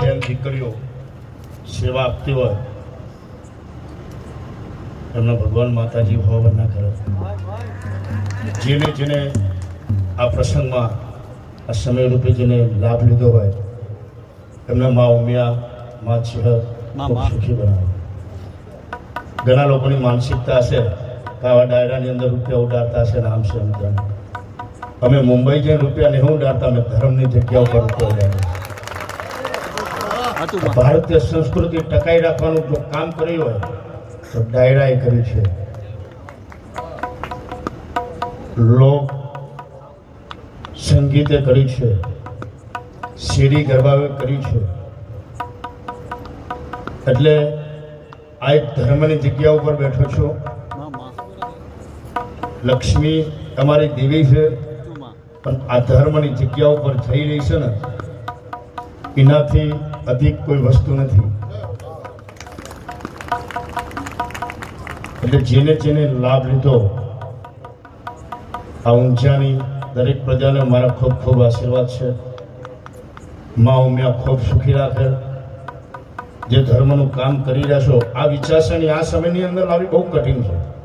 બેન દીકરીઓ સેવા આપતી હોય એમને ભગવાન માતાજી હોવર ના કરે જેને જેને આ પ્રસંગમાં આ સમય રૂપે જેને લાભ લીધો હોય એમના મા ઉમિયા મા ખૂબ સુખી બનાવે. ઘણા લોકોની માનસિકતા હશે કાવા આવા ડાયરાની અંદર રૂપિયા ઉડાડતા હશે નામ છે અમે મુંબઈ જઈને રૂપિયા નહીં ઉડાડતા અમે ધર્મની જગ્યા ઉપર રૂપિયા. ભારતીય સંસ્કૃતિ ટકાઈ રાખવાનું જો કામ કર્યું હોય, તો ડાયરાએ કર્યું છે. લોક સંગીતે કર્યું છે. શેરી ગરબાએ કર્યું છે. એટલે આ એક ધર્મની જગ્યા ઉપર બેઠો છું. લક્ષ્મી તમારી દેવી છે, પણ આ ધર્મની જગ્યા ઉપર થઈ રહી છે ને, એનાથી અધિક કોઈ વસ્તુ નથી. એટલે જેને જેને લાભ લીધો, આ ઊંઝાની દરેક પ્રજાને મારા ખૂબ ખૂબ આશીર્વાદ છે. મા ઉમિયા ખૂબ સુખી રાખે. જે ધર્મનું કામ કરી રહ્યા છો, આ વિચારસરણી આ સમયની અંદર લાવવી બહુ કઠિન છે.